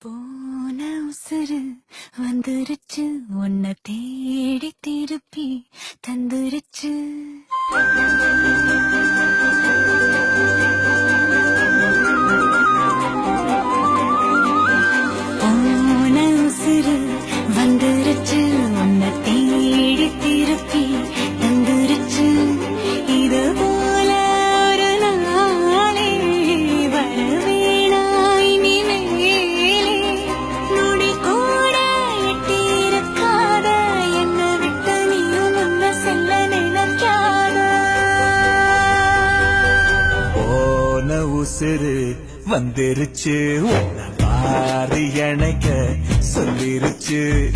போன உசுறு வந்துருச்சு. உன்னை தேடி திருப்பி தந்துருச்சு. உசுறு வந்துருச்சு. உன்னை வாரி இணைக்க சொல்லிருச்சு.